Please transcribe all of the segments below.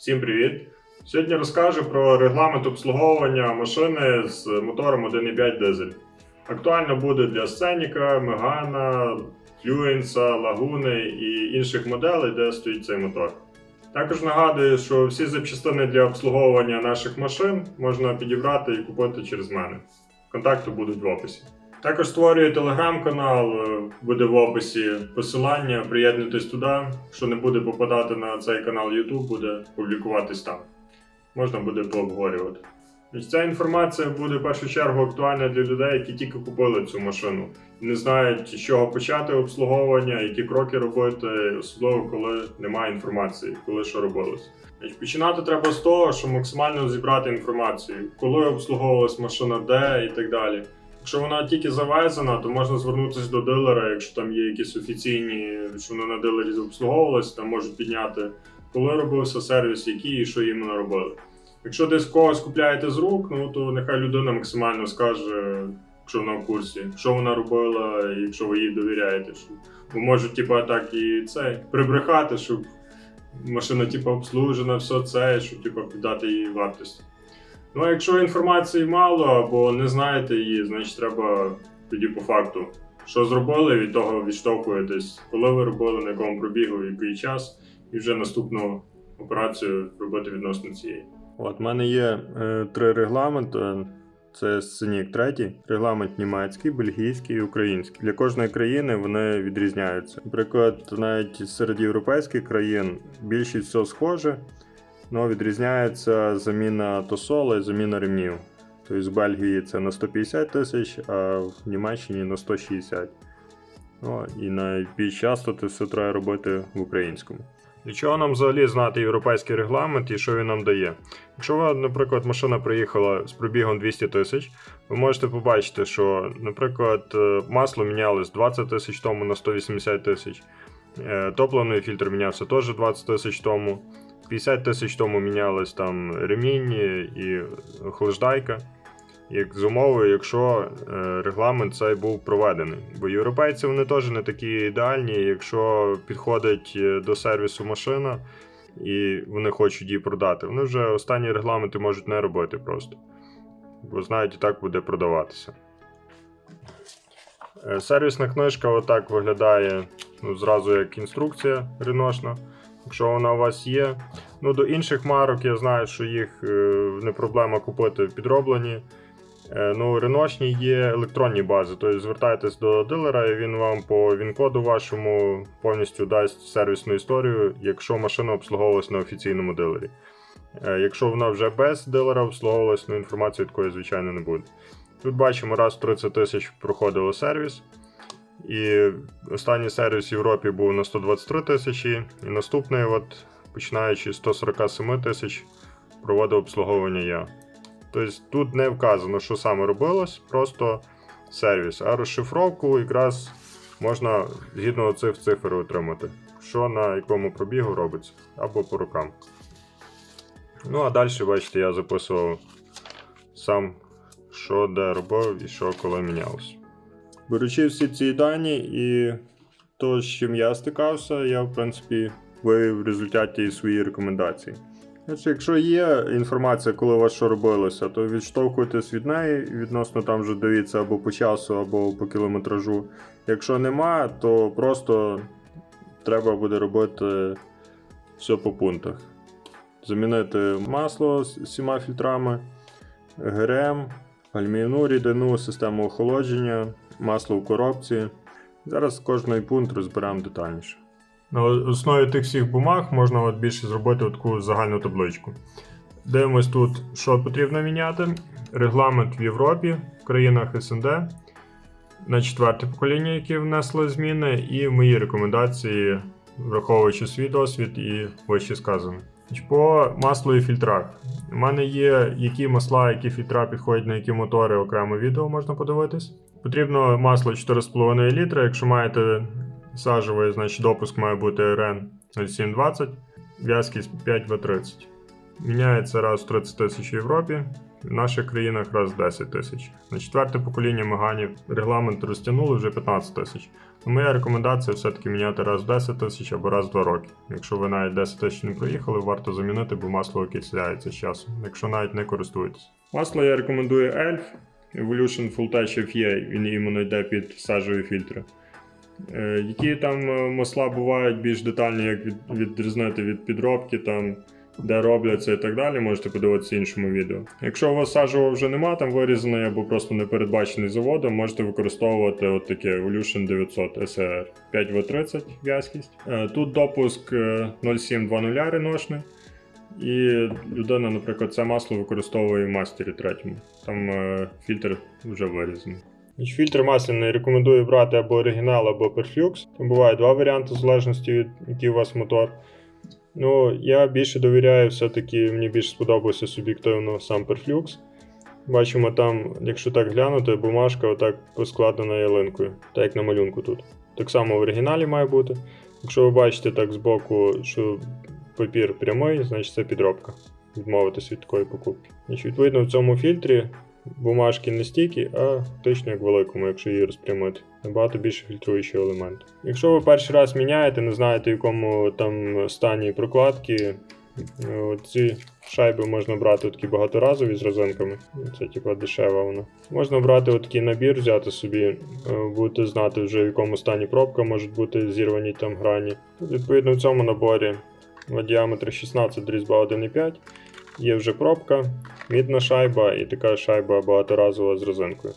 Всім привіт! Сьогодні розкажу про регламент обслуговування машини з мотором 1.5 дизель. Актуально буде для Сценіка, Мегана, Флюенса, Лагуни і інших моделей, де стоїть цей мотор. Також нагадую, що всі запчастини для обслуговування наших машин можна підібрати і купити через мене. Контакти будуть в описі. Також створюю телеграм-канал, е, буде в описі посилання. Приєднуйтесь туди. Що не буде попадати на цей канал YouTube, буде публікуватись там. Можна буде пообговорювати. І ця інформація буде в першу чергу актуальна для людей, які тільки купили цю машину. Не знають, з чого почати обслуговування, які кроки робити, особливо коли немає інформації, коли що робилось. Починати треба з того, що максимально зібрати інформацію, коли обслуговувалась машина, де і так далі. Якщо вона тільки завезена, то можна звернутися до дилера, якщо там є якісь офіційні, що вона на дилері обслуговувалась, там можуть підняти, коли робився сервіс, який і що іменно робили. Якщо десь когось купляєте з рук, ну то нехай людина максимально скаже, якщо вона в курсі, що вона робила, якщо ви їй довіряєте. Що... Бо можуть, типа, так і це прибрехати, щоб машина типа обслужена, все це, щоб типа піддати їй вартості. Ну, а якщо інформації мало або не знаєте її, значить треба тоді по факту. Що зробили, від того відштовхуєтесь, коли ви робили, на якому пробігу, який час, і вже наступну операцію робити відносно цієї. От, в мене є е, три регламенти. Це сценік третій, регламент німецький, бельгійський і український. Для кожної країни вони відрізняються. Наприклад, навіть серед європейських країн більшість все схоже, але відрізняється заміна тосола і заміна ремнів. Тобто в Бельгії це на 150 тисяч, а в Німеччині на 160. Ну, і найбільш часто це все треба робити в українському. Для чого нам взагалі знати європейський регламент і що він нам дає? Якщо, ви, наприклад, машина приїхала з пробігом 200 тисяч, ви можете побачити, що, наприклад, е, масло мінялось 20 тисяч тому на 180 тисяч, е, топливний фільтр мінявся теж 20 тисяч тому, 50 тисяч тому мінялись там ремінь і охлаждайка. Як з умовою, якщо е, регламент цей був проведений. Бо європейці вони теж не такі ідеальні, якщо підходить е, до сервісу машина і вони хочуть її продати, вони вже останні регламенти можуть не робити просто. Бо знають, і так буде продаватися. Е, Сервісна книжка отак виглядає ну, зразу як інструкція реношна. Якщо вона у вас є. Ну, до інших марок я знаю, що їх е, не проблема купити підроблені. Е, Ну, реношні є електронні бази, тобто звертайтесь до дилера, і він вам по він-коду вашому повністю дасть сервісну історію, якщо машина обслуговувалась на офіційному дилері. Е, Якщо вона вже без дилера обслуговувалась, ну інформації такої, звичайно, не буде. Тут бачимо, раз в 30 тисяч проходило сервіс. І останній сервіс в Європі був на 123 тисячі, і наступний, от, починаючи з 147 тисяч, проводив обслуговування я. Тобто тут не вказано, що саме робилось, просто сервіс. А розшифровку якраз можна згідно цих цифр отримати, що на якому пробігу робиться, або по рукам. Ну, а далі, бачите, я записував сам, що де робив і що коли мінялось. Беручи всі ці дані і то, з чим я стикався, я, в принципі, вивів в результаті свої рекомендації. Значить, якщо є інформація, коли у вас що робилося, то відштовхуйтесь від неї, відносно там вже дивіться або по часу, або по кілометражу. Якщо нема, то просто треба буде робити все по пунктах. Замінити масло з всіма фільтрами, ГРМ, альмівну рідину, систему охолодження, масло в коробці. Зараз кожний пункт розберемо детальніше. На основі тих всіх бумаг можна от більше зробити таку загальну табличку. Дивимось тут, що потрібно міняти. Регламент в Європі, в країнах СНД, на четверте покоління, які внесли зміни, і мої рекомендації, враховуючи свій досвід і вище сказане. По маслу і фільтрах. У мене є які масла, які фільтра підходять на які мотори, окремо відео можна подивитись. Потрібно масло 4,5 літра. Якщо маєте сажевий, значить допуск має бути RN 0720, в'язкість 5В30. Міняється раз в 30 тисяч в Європі, в наших країнах раз в 10 тисяч. На четверте покоління Меганів регламент розтягнули вже 15 тисяч. Моя рекомендація все-таки міняти раз в 10 тисяч або раз в 2 роки. Якщо ви навіть 10 тисяч не проїхали, варто замінити, бо масло окисляється з часом, якщо навіть не користуєтесь. Масло я рекомендую ELF Evolution Full Touch FE, він іменно йде під сажові фільтри. Е, Які там е, масла бувають більш детальні, як від, відрізнити від підробки, там, де робляться і так далі, можете подивитися іншому відео. Якщо у вас сажового вже нема, там вирізаний або просто не передбачений заводом, можете використовувати от таке Evolution 900 SR 5W30 в'язкість. Е, Тут допуск е, 0720 реношний. І людина, наприклад, це масло використовує в мастері третьому. Там е, фільтр вже вирізаний. Значить, Фільтр масляний рекомендую брати або оригінал, або Perflux. Там буває два варіанти, в залежності від який у вас мотор. Ну, я більше довіряю, все-таки мені більше сподобався суб'єктивно сам Perflux. Бачимо там, якщо так глянути, бумажка отак поскладена ялинкою, так як на малюнку тут. Так само в оригіналі має бути. Якщо ви бачите так збоку, що папір прямий, значить це підробка. Відмовитись від такої покупки. Значить, відповідно, в цьому фільтрі бумажки не стільки, а фактично як великому, якщо її розпрямити. Набагато більше фільтруючий елемент. Якщо ви перший раз міняєте, не знаєте, в якому там стані прокладки, ці шайби можна брати такі багаторазові з розинками. Це типа дешева вона. Можна брати такий набір, взяти собі, е, будете знати вже в якому стані пробка, можуть бути зірвані там грані. Відповідно, в цьому наборі діаметр 16 різьба 1,5 є вже пробка, мідна шайба і така шайба багаторазова з розинкою.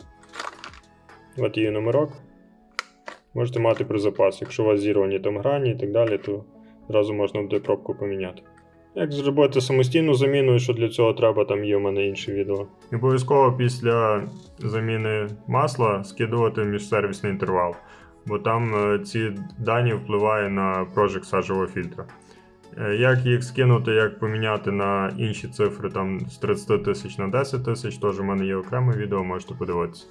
От її номерок. Можете мати при запас. Якщо у вас зірвані там грані і так далі, то зразу можна буде пробку поміняти. Як зробити самостійну заміну і що для цього треба, там є в мене інше відео. І обов'язково після заміни масла скидувати міжсервісний інтервал, бо там е, ці дані впливають на прожиг сажового фільтра. Е, Як їх скинути, як поміняти на інші цифри там з 30 тисяч на 10 тисяч, теж у мене є окреме відео, можете подивитися.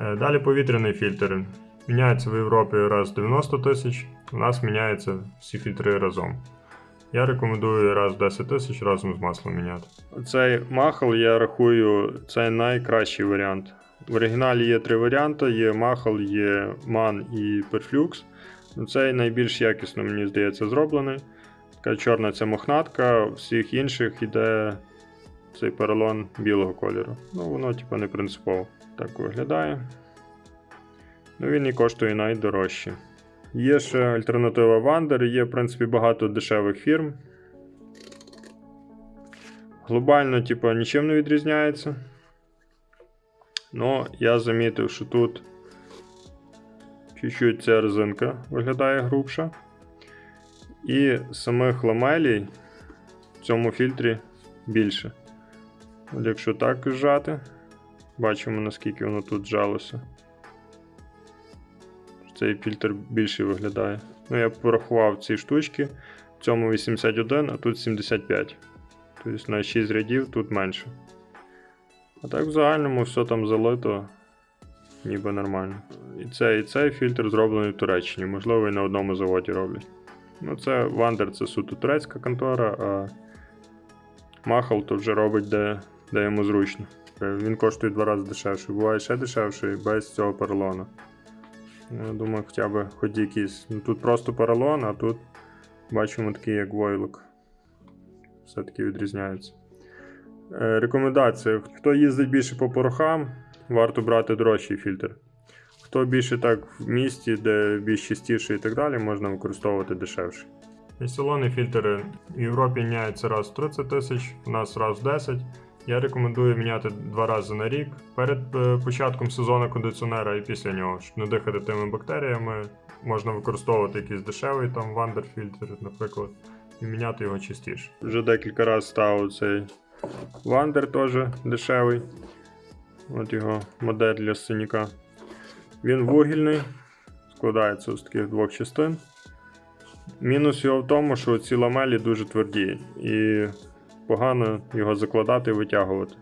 Е, Далі повітряний фільтр. Міняється в Європі раз в 90 тисяч, у нас міняються всі фільтри разом. Я рекомендую раз в 10 тисяч разом з маслом міняти. Цей махал я рахую, це найкращий варіант. В оригіналі є три варіанти: є махал, є ман і перфлюкс. Цей найбільш якісно, мені здається, зроблений. Така чорна це мохнатка, всіх інших йде цей поролон білого кольору. Ну, воно, типу, не принципово. Так виглядає. Ну, він і коштує найдорожче. Є ще альтернатива Wander, є, в принципі, багато дешевих фірм. Глобально, типу, нічим не відрізняється. Ну, я замітив, що тут чуть-чуть ця резинка виглядає грубша. І самих ламелій в цьому фільтрі більше. Якщо так зжати, бачимо наскільки воно тут зжалося. Цей фільтр більше виглядає. Ну, я порахував ці штучки. В цьому 81, а тут 75. Тобто на 6 рядів тут менше. А так в загальному все там залито, ніби нормально. І цей, і цей фільтр зроблений в Туреччині, можливо, і на одному заводі роблять. Ну, це Вандер це суто турецька контора, а Махал то вже робить де, де йому зручно. Він коштує два рази дешевше. Буває ще дешевше без цього поролону. Ну, Я думаю, хоча б хоч якийсь. Ну, тут просто поролон, а тут бачимо такий як войлок. Все-таки відрізняється. Е, рекомендація: хто їздить більше по порохам, варто брати дорожчий фільтр. Хто більше так в місті, де більш чистіше і так далі, можна використовувати дешевше. І салонний фільтр в Європі міняється раз в 30 тисяч, у нас раз в 10. Я рекомендую міняти два рази на рік перед е, початком сезону кондиціонера і після нього, щоб не дихати тими бактеріями. Можна використовувати якийсь дешевий там вандерфільтр, наприклад, і міняти його частіше. Вже декілька разів ставив цей вандер теж дешевий. От його модель для синяка. Він вугільний, складається з таких двох частин. Мінус його в тому, що ці ламелі дуже тверді і погано його закладати і витягувати.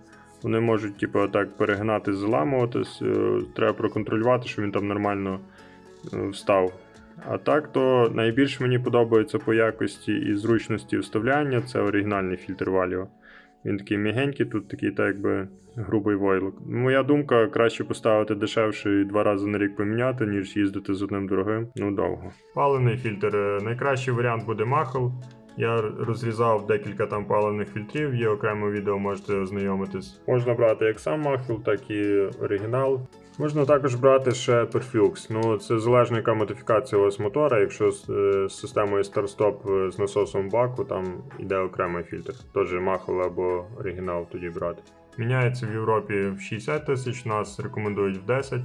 Вони можуть, типу, отак перегнати, заламуватись. е, Треба проконтролювати, щоб він там нормально е, встав. А так, то найбільш мені подобається по якості і зручності вставляння це оригінальний фільтр Valio. Він такий мігенький, тут такий, так якби грубий войлок. Моя думка, краще поставити дешевше і два рази на рік поміняти, ніж їздити з одним дорогим. Ну довго. Паливний фільтр. Е, Найкращий варіант буде махл. Я розрізав декілька там паливних фільтрів, є окреме відео, можете ознайомитись. Можна брати як сам махл, так і оригінал. Можна також брати ще Perflux. Ну, це залежно, яка модифікація у вас мотора. Якщо з, е, системою старт-стоп е, з насосом баку, там йде окремий фільтр. Теж Махел або оригінал тоді брати. Міняється в Європі в 60 тисяч, нас рекомендують в 10.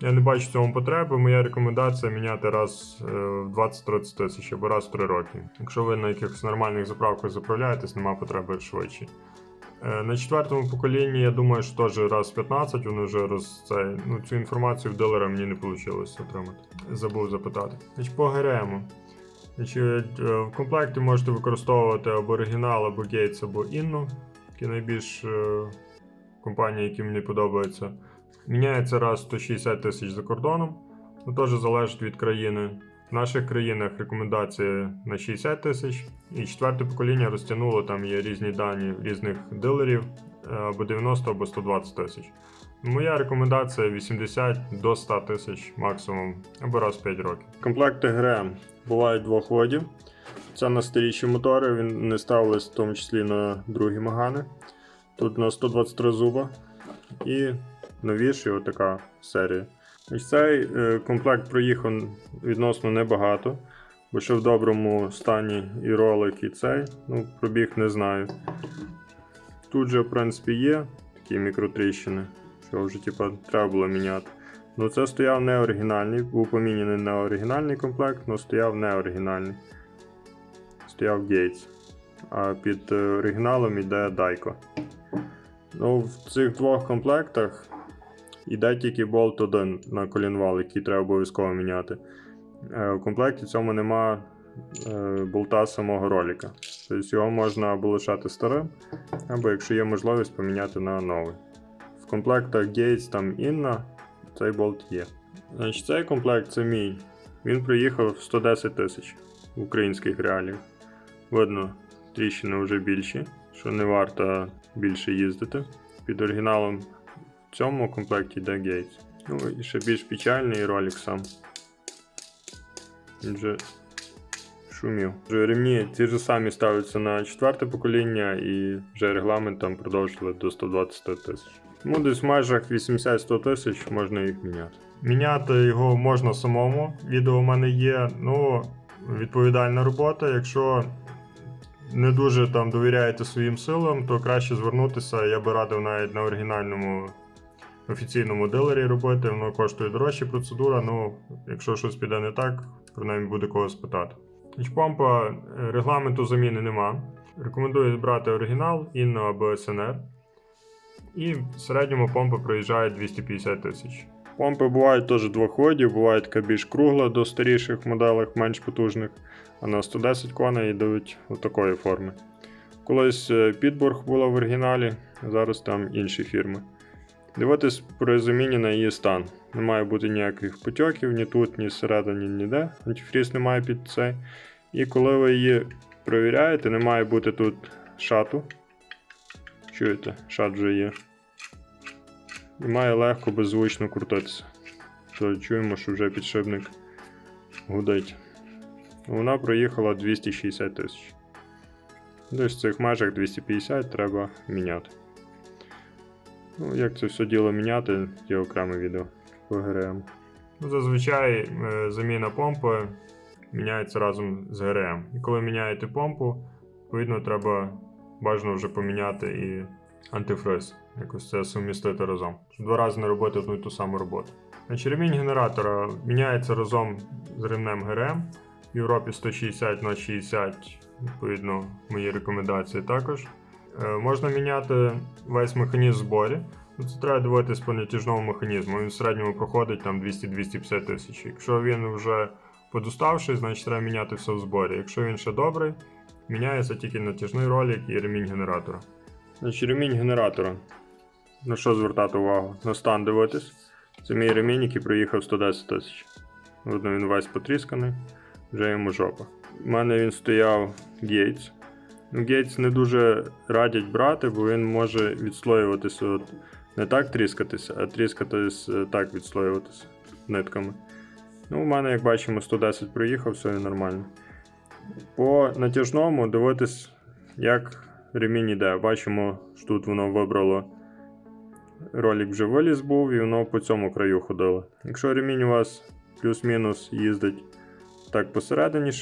Я не бачу в цьому потреби. Моя рекомендація міняти раз е, в 20-30 тисяч або раз в 3 роки. Якщо ви на якихось нормальних заправках заправляєтесь, нема потреби швидше. Е, На четвертому поколінні, я думаю, що теж раз в 15 вони вже роз це, ну, цю інформацію в дилера мені не вийшло отримати. Забув запитати. Значить, по ГРМу. Значить, е, в комплекті можете використовувати або оригінал, або Gates, або Inno. Які найбільш е, компанії, які мені подобаються. Міняється раз 160 тисяч за кордоном. Ну, теж залежить від країни. В наших країнах рекомендація на 60 тисяч. І четверте покоління розтягнуло, там є різні дані різних дилерів е, або 90, або 120 тисяч. Моя рекомендація 80 до 100 тисяч максимум, або раз в 5 років. Комплекти ГРМ бувають двох видів. Це на старіші мотори, він не ставились в тому числі на другі магани. Тут на 123 зуба і новіший отака серія. Ось цей е, комплект проїхав відносно небагато, бо ще в доброму стані і ролик, і цей. Ну, пробіг не знаю. Тут же, в принципі, є такі мікротріщини, що вже типа, треба було міняти. Ну, це стояв не оригінальний, був поміняний на оригінальний комплект, але стояв не оригінальний. Стояв Gates. А під е, оригіналом йде Дайко. Ну, в цих двох комплектах йде тільки болт 1 на колінвал, який треба обов'язково міняти. Е, В комплекті цьому нема е, болта самого роліка. Тобто його можна або лишати старим, або якщо є можливість поміняти на новий. В комплектах Gates там Inna цей болт є. Значить, цей комплект це мій. Він приїхав 110 тисяч українських реаліях. Видно, тріщини вже більші, що не варто більше їздити. Під оригіналом в цьому комплекті йде Gates. Ну і ще більш печальний ролик сам. Він вже шумів. Ремні ті ж самі ставляться на четверте покоління і вже регламент там продовжили до 120 тисяч. Тому десь в межах 80-100 тисяч можна їх міняти. Міняти його можна самому. Відео в мене є. Ну, відповідальна робота. Якщо не дуже там довіряєте своїм силам, то краще звернутися. Я би радив навіть на оригінальному офіційному дилері робити. Воно коштує дорожче процедура. Ну, якщо щось піде не так, принаймні буде кого спитати. Значить, Помпа е, регламенту заміни нема. Рекомендую брати оригінал, Інно або СНР. І в середньому помпа проїжджає 250 тисяч. Помпи бувають теж двох видів, буває така більш кругла до старіших моделей, менш потужних, а на 110 коней йдуть такої форми. Колись е, була в оригіналі, зараз там інші фірми. Дивитись при заміні на її стан. Не має бути ніяких потьоків, ні тут, ні всередині, ніде. Антифріз немає під цей. І коли ви її перевіряєте, не має бути тут шату. Чуєте, шат вже є. І має легко беззвучно крутитися. То чуємо, що вже підшипник гудить. Вона проїхала 260 тисяч. Десь в цих межах 250 треба міняти. Ну, як це все діло міняти, є окреме відео по ГРМ. Ну, зазвичай е, заміна помпи міняється разом з ГРМ. І коли міняєте помпу, відповідно, треба бажано вже поміняти і антифриз. Якось це сумістити разом. Два рази не робити одну і ту саму роботу. Значить, ремінь генератора міняється разом з ремнем ГРМ. В Європі 160 на 60, відповідно, мої рекомендації також. Е, Можна міняти весь механізм зборі. Ну, Це треба дивитись по натяжному механізму. Він в середньому проходить там 200-250 тисяч. Якщо він вже подуставший, значить треба міняти все в зборі. Якщо він ще добрий, міняється тільки натяжний ролик і ремінь генератора. Значить, ремінь генератора. На що звертати увагу? На стан дивитись. Це мій ремінь, який проїхав 110 тисяч. Він весь потрісканий, вже йому жопа. У мене він стояв Gates. Ну, Гейтс не дуже радять брати, бо він може відслоюватися, от, не так тріскатися, а тріскатись е, так відслоюватися нитками. Ну, у мене, як бачимо, 110 проїхав, все нормально. По натяжному дивитись, як ремінь іде. Бачимо, що тут воно вибрало. Ролик вже виліз був і воно по цьому краю ходило. Якщо ремінь у вас плюс-мінус їздить так посередині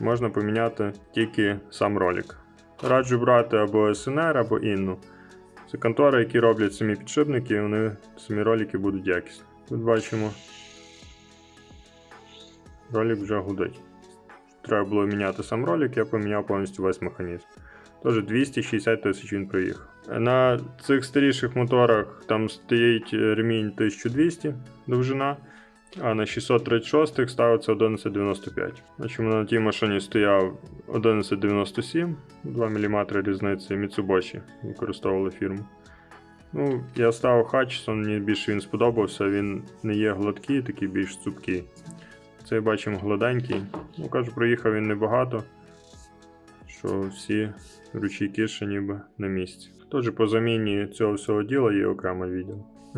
можна поміняти тільки сам ролик. Раджу брати або СНР, або Інну. Це контори, які роблять самі підшипники, і вони самі ролики будуть якісні. Тут бачимо, ролик вже гудить. Треба було міняти сам ролик, я поміняв повністю весь механізм. Тож 260 тисяч він проїхав. На цих старіших моторах там стоїть ремінь 1200 довжина, а на 636 ставиться 1195. Значить, на тій машині стояв 1197, 2 мм різниці Mitsubishi використовували фірму. Ну, я ставив Hutchison, мені більше він сподобався, він не є гладкий, такий більш цупкий. Цей бачимо гладенький. Ну, кажу, проїхав він небагато, що всі ручейки ще ніби на місці. Тож по заміні цього всього діла є окреме відео.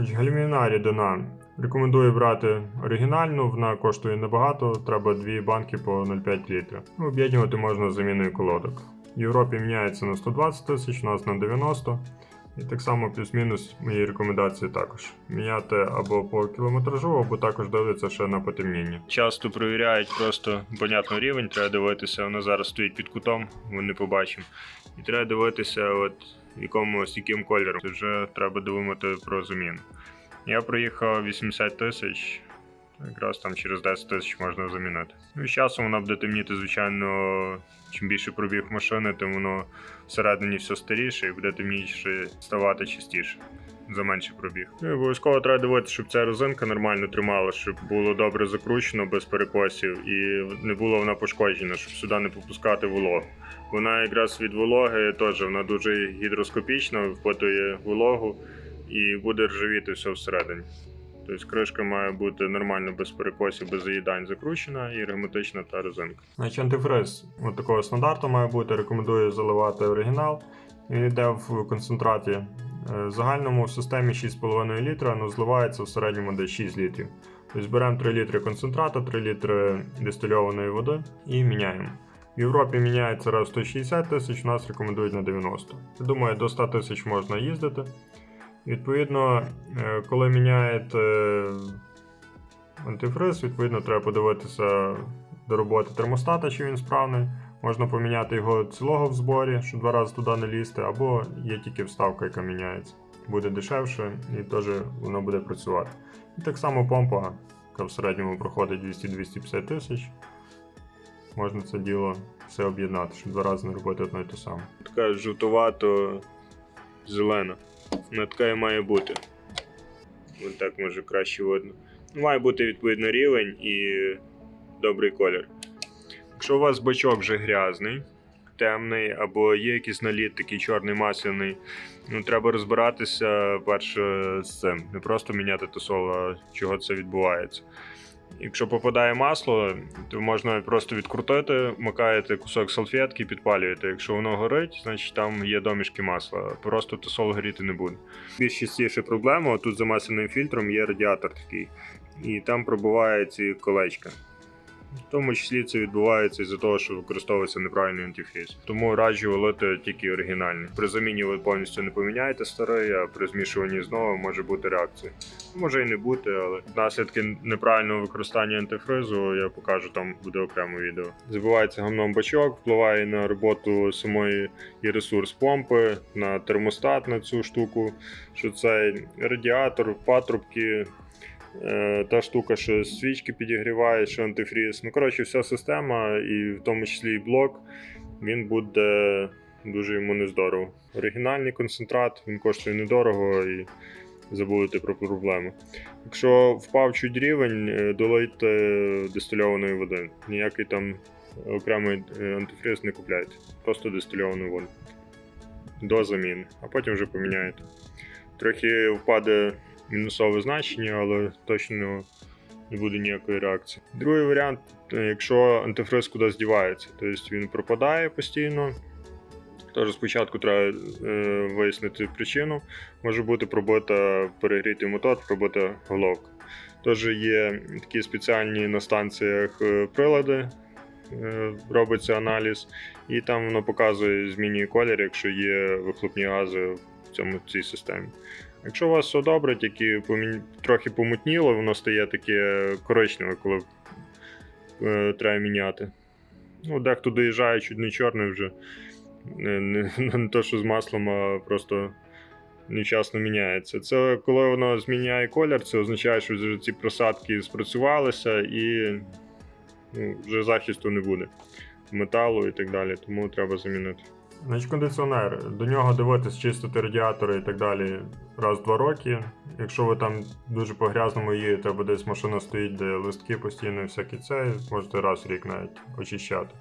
Гальмівна рідина. Рекомендую брати оригінальну, вона коштує небагато, треба дві банки по 0,5 літра. Ну, Об'єднувати можна заміною колодок. В Європі міняється на 120 тисяч, у нас на 90. І так само плюс-мінус мої рекомендації також. Міняти або по кілометражу, або також дивляться ще на потемніння. Часто перевіряють просто понятно рівень, треба дивитися, воно зараз стоїть під кутом, ми не побачимо. І треба дивитися, от якомусь яким кольором. Вже треба думати про заміну. Я проїхав 80 тисяч, якраз там через 10 тисяч можна замінити. Ну і з часом вона буде темніти, звичайно, чим більше пробіг машини, тим воно всередині все старіше і буде темніше ставати частіше. За менший пробіг. І обов'язково треба дивитися, щоб ця резинка нормально тримала, щоб було добре закручено без перекосів і не була вона пошкоджена, щоб сюди не попускати вологу. Вона якраз від вологи теж вона дуже гідроскопічна, впитує вологу і буде ржавіти все всередині. Тобто кришка має бути нормально без перекосів, без заїдань закручена і герметична та резинка. Значить, антифриз от такого стандарту має бути. Рекомендую заливати оригінал. Він йде в концентраті. Е, загальному в системі 6,5 літра, але зливається в середньому десь 6 літрів. Тобто беремо 3 літри концентрату, 3 літри дистильованої води і міняємо. В Європі міняється раз 160 тисяч, у нас рекомендують на 90. Я думаю, до 100 тисяч можна їздити. Відповідно, е, коли міняєте антифриз, відповідно, треба подивитися до роботи термостата, чи він справний. Можна поміняти його цілого в зборі, щоб два рази туди не лізти, або є тільки вставка, яка міняється. Буде дешевше і теж воно буде працювати. І так само помпа, яка в середньому проходить 200-250 тисяч. Можна це діло все об'єднати, щоб два рази не робити одно і те саме. Така жовтувато зелена. Вона така і має бути. Ось так може краще видно. Ну, Має бути відповідно рівень і добрий колір. Якщо у вас бачок вже грязний, темний, або є якийсь наліт такий чорний масляний, ну треба розбиратися перше з цим. Не просто міняти тосол, а чого це відбувається. Якщо попадає масло, то можна просто відкрутити, макаєте кусок салфетки, підпалюєте. Якщо воно горить, значить там є домішки масла. Просто тосол горіти не буде. Більш частіша проблема тут за масляним фільтром є радіатор такий, і там пробуває ці колечка. В тому числі це відбувається із-за того, що використовується неправильний антифріз. Тому раджу лити тільки оригінальний. При заміні ви повністю не поміняєте старий, а при змішуванні знову може бути реакція. Може і не бути, але наслідки неправильного використання антифризу я покажу там буде окреме відео. Забивається гамном бачок, впливає на роботу самої і ресурс помпи, на термостат на цю штуку, що цей радіатор, патрубки. Е, Та штука, що свічки підігріває, що антифріз. Ну, коротше, вся система, і в тому числі і блок, він буде дуже йому нездорово. Оригінальний концентрат, він коштує недорого і забудете про проблему. Якщо впав чуть рівень, е, долийте дистильованої води. Ніякий там окремий е, антифриз не купляйте. Просто дистильовану воду. До заміни, а потім вже поміняєте. Трохи впаде мінусове значення, але точно не буде ніякої реакції. Другий варіант, е, якщо антифриз кудись дівається, тобто він пропадає постійно, Тож спочатку треба е, вияснити причину. Може бути пробита перегрітий мотор, пробита головка. Тож є такі спеціальні на станціях е, прилади, е, робиться аналіз, і там воно показує, змінює колір, якщо є вихлопні гази в цьому цій системі. Якщо вас все добре, тільки помі... трохи помутніло, воно стає таке коричневе, коли е, треба міняти. Ну, дехто доїжджає чуть не чорний вже. Не, не, не то, що з маслом, а просто невчасно міняється. Це коли воно зміняє колір, це означає, що вже ці просадки спрацювалися і ну, вже захисту не буде металу і так далі, тому треба замінити. Значить, кондиціонер. До нього дивитись, чистити радіатори і так далі раз в два роки. Якщо ви там дуже по грязному їдете, або десь машина стоїть, де листки постійно і всякі це, можете раз в рік навіть очищати.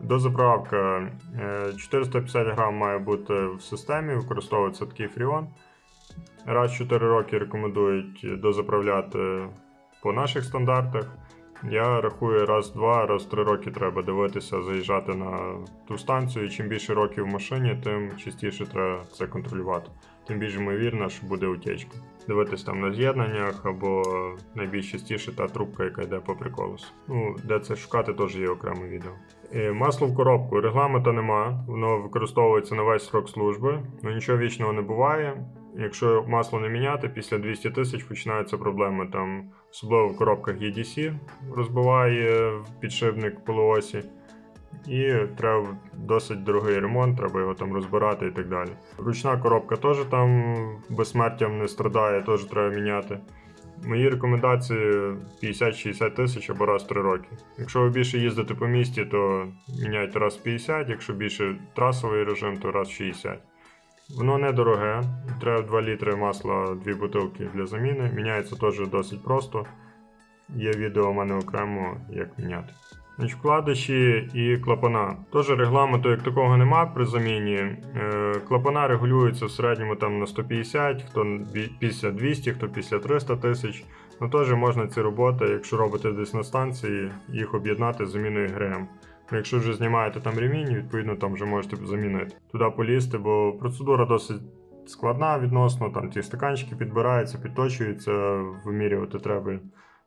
Дозаправка е, 450 грам має бути в системі, використовується такий фріон. Раз в 4 роки рекомендують дозаправляти по наших стандартах. Я рахую раз-два, раз три роки треба дивитися, заїжджати на ту станцію. І чим більше років в машині, тим частіше треба це контролювати. Тим більш ймовірно, що буде утечка. Дивитись там на з'єднаннях або найбільш частіше та трубка, яка йде по приколесу. Ну, де це шукати, теж є окреме відео. Е, Масло в коробку. Регламенту нема, воно використовується на весь срок служби, ну нічого вічного не буває. Якщо масло не міняти, після 200 тисяч починаються проблеми. Там, особливо в коробках EDC розбиває підшипник полуосі. І треба досить дорогий ремонт, треба його там розбирати і так далі. Ручна коробка теж там безсмертям не страдає, теж треба міняти. Мої рекомендації 50-60 тисяч або раз в 3 роки. Якщо ви більше їздите по місті, то міняйте раз в 50, якщо більше трасовий режим, то раз в 60. Воно недороге, треба 2 літри масла, 2 бутилки для заміни. Міняється теж досить просто. Є відео у мене окремо, як міняти. Значить, вкладиші і клапана. Теж регламенту як такого нема при заміні. Е, клапана регулюються в середньому там на 150, хто після 200, хто після 300 тисяч. Ну теж можна ці роботи, якщо робите десь на станції, їх об'єднати з заміною ГРМ. Ну, Якщо вже знімаєте там ремінь, відповідно там вже можете замінити. Туди полізти, бо процедура досить складна відносно, там ті стаканчики підбираються, підточуються, вимірювати треба,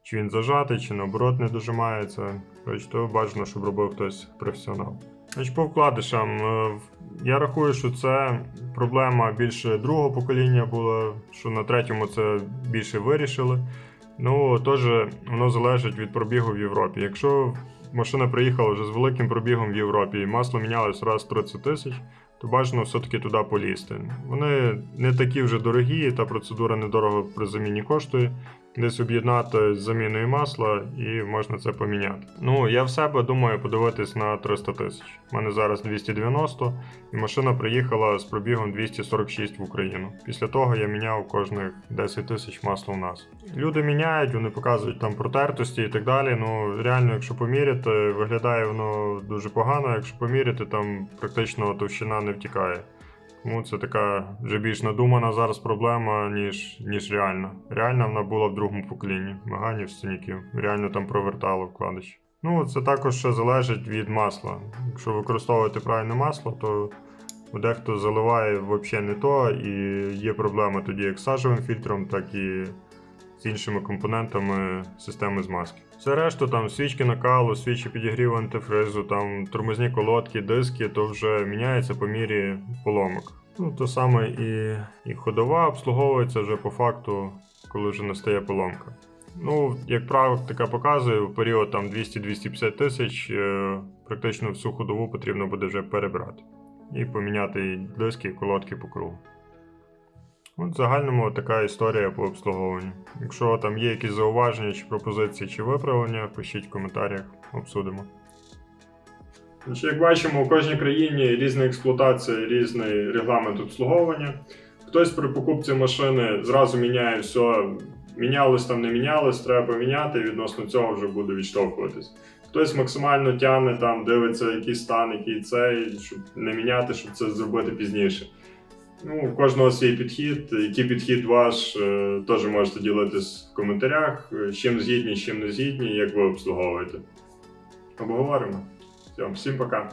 чи він зажатий, чи наоборот не дожимається. Коротше, то бажано, щоб робив хтось професіонал. Значить, по вкладишам. е, Я рахую, що це проблема більше другого покоління була, що на третьому це більше вирішили. Ну, теж воно залежить від пробігу в Європі. Якщо машина приїхала вже з великим пробігом в Європі і масло мінялось раз в 30 тисяч, то бажано все-таки туди полізти. Вони не такі вже дорогі, та процедура недорого при заміні коштує. Десь об'єднати з заміною масла і можна це поміняти. Ну, я в себе думаю подивитись на 300 тисяч. У мене зараз 290, і машина приїхала з пробігом 246 в Україну. Після того я міняв кожних 10 тисяч масла у нас. Люди міняють, вони показують там протертості і так далі. Ну реально, якщо поміряти, виглядає воно дуже погано. Якщо поміряти, там практично товщина не втікає. Тому це така вже більш надумана зараз проблема, ніж, ніж реальна. Реальна вона була в другому поколінні Меганів, сценіків. Реально там провертало вкладиш. Ну, це також ще залежить від масла. Якщо використовувати правильне масло, то дехто заливає взагалі не то, і є проблеми тоді як з сажевим фільтром, так і з іншими компонентами системи змазки. Все решту, там свічки накалу, свічі підігріву антифризу, там тормозні колодки, диски, то вже міняється по мірі поломок. Ну, то саме і, і ходова обслуговується вже по факту, коли вже настає поломка. Ну, як практика показує, в період там 200-250 тисяч е, практично всю ходову потрібно буде вже перебрати. І поміняти диски, і колодки по кругу. От в загальному така історія по обслуговуванню. Якщо там є якісь зауваження, чи пропозиції, чи виправлення, пишіть в коментарях, обсудимо. Як бачимо, у кожній країні різна експлуатація, різний регламент обслуговування. Хтось при покупці машини зразу міняє все, мінялось там, не мінялось, треба поміняти, і відносно цього вже буде відштовхуватись. Хтось максимально тягне там, дивиться, який стан, який цей, щоб не міняти, щоб це зробити пізніше. Ну, у кожного свій підхід. Який підхід ваш, е, теж можете ділитись в коментарях. Е, З чим згідні, з чим не згідні, як ви обслуговуєте. Обговоримо. Все, всім пока.